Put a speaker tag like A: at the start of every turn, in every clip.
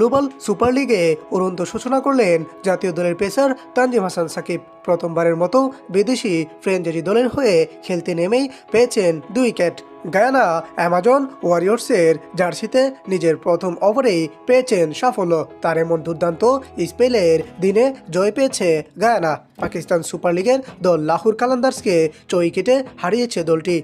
A: Global super লিগে উড়ন্ত সূচনা করলেন জাতীয় দলের পেসার তানজিম হাসান সাকিব। প্রথমবারের মতো বিদেশি ফ্রেঞ্চাইজি দলের হয়ে খেলতে নেমেই পেয়েছেন দুই উইকেট। গায়ানা অ্যামাজন ওয়ারিয়র্সের জার্সিতে নিজের প্রথম ওভারেই পেয়েছেন সাফল্য। তার এমন দুর্দান্ত স্পেলের দিনে জয় পেয়েছে গায়ানা। পাকিস্তান সুপার লিগের দল লাহুর কালান্দার্সকে ছয় উইকেটে হারিয়েছে দলটি।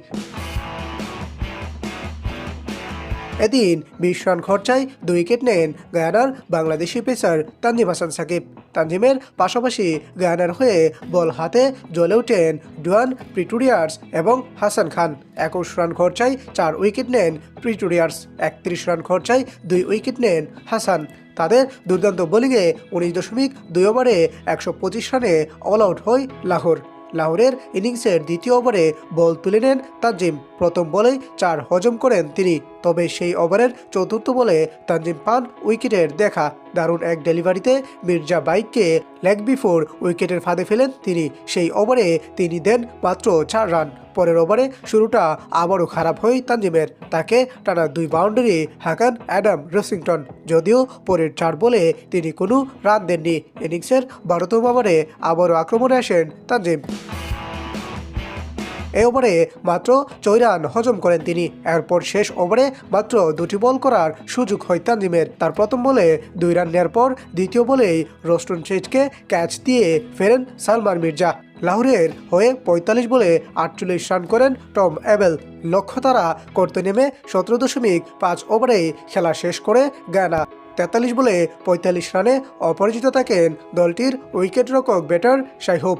A: এদিন বিশ রান খরচায় দুই উইকেট নেন গায়ানার বাংলাদেশি পেসার তানজিম হাসান সাকিব। তানজিমের পাশাপাশি গায়ানার হয়ে বল হাতে জ্বলে ওঠেন ডুয়ান প্রিটুরিয়ার্স এবং হাসান খান। একুশ রান খরচায় চার উইকেট নেন প্রিটুরিয়ার্স, একত্রিশ রান খরচায় দুই উইকেট নেন হাসান। তাদের দুর্দান্ত বোলিংয়ে উনিশ দশমিক দুই ওভারে একশো পঁচিশ রানে অল আউট হয় লাহোর। লাহোরের ইনিংসের দ্বিতীয় ওভারে বল তুলে নেন তানজিম। প্রথম বলেই চার হজম করেন তিনি। তবে সেই ওভারের চতুর্থ বলে তানজিম পান উইকেটের দেখা। দারুণ এক ডেলিভারিতে মির্জা বাইককে লেগ বিফোর উইকেটের ফাঁদে ফেলেন তিনি। সেই ওভারে তিনি দেন মাত্র চার রান। পরের ওভারে শুরুটা আবারও খারাপ হয় তানজিমের। তাকে টানা দুই বাউন্ডারি হাকান অ্যাডাম রসিংটন। যদিও পরের চার বলে তিনি কোনো রান দেননি। ইনিংসের বারোতম ওভারে আবারও আক্রমণে আসেন তানজিম। এই ওভারে মাত্র ছয় রান হজম করেন তিনি। এরপর শেষ ওভারে মাত্র দুটি বল করার সুযোগ হয় তানজিমের। তার প্রথম বলে দুই রান নেওয়ার পর দ্বিতীয় বলেই রোস্টন চেজকে ক্যাচ দিয়ে ফেরেন সালমান মির্জা। লাহোরের হয়ে পঁয়তাল্লিশ বলে আটচল্লিশ রান করেন টম অ্যাবেল। লক্ষ্য তারা করতে নেমে সতেরো দশমিক পাঁচ ওভারে খেলা শেষ করে গায়না তেতাল্লিশ বলে পঁয়তাল্লিশ রানে অপরাজিত থাকেন দলটির উইকেট রক্ষক ব্যাটার শাইহুব।